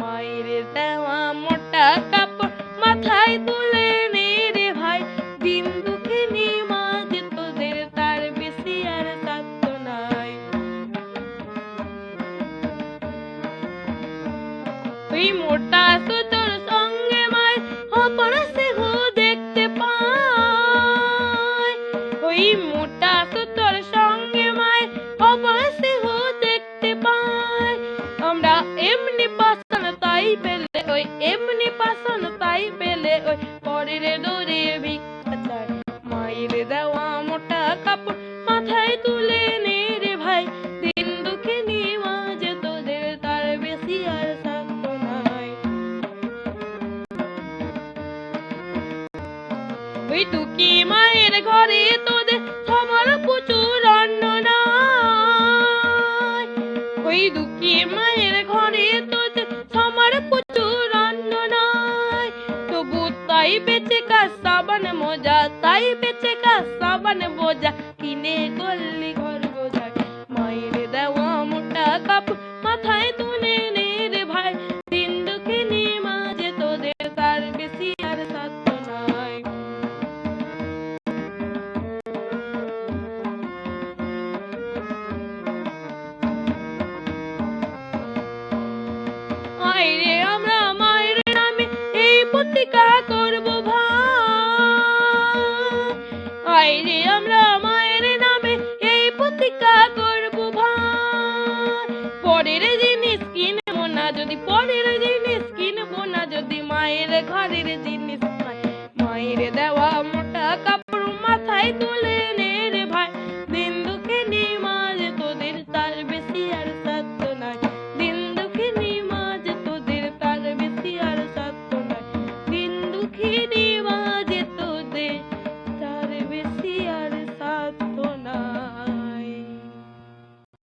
মায়ের দেওয়া মোটা কাপড় মাথায় তুলে ভাই। তোদের তার বেশি আর নাই। মোটা সঙ্গে মায় হো দেখতে পায় ওই মোটা সুতোর সঙ্গে মায় অপরসে হো দেখতে পায় আমরা এমনি ওই, এমনি পাশান তাই পেলে ওই, পরের দৌড়ে ভিক্ষা মায়ের দেওয়া মোটা কাপড় মাথায় তুলে নে ভাই। দিন দুঃখিনী মাঝে তোদের তার বেশি আর সাধ্য নাই। ওই টুকি মায়ের ঘরে তোদের সবার প্রচুর অন্ন নাই। ওই দুঃখী মায়ের ঘরে সাবান মোজা তাই বেচে কাজ সাবান মোজা কিনে গল্লি ঘর। কিনবো না, যদি পরের জিনিস কিনবো না, যদি মায়ের ঘরের জিনিস। মায়ের দেওয়া মোটা কাপড় মাথায় তুলে নে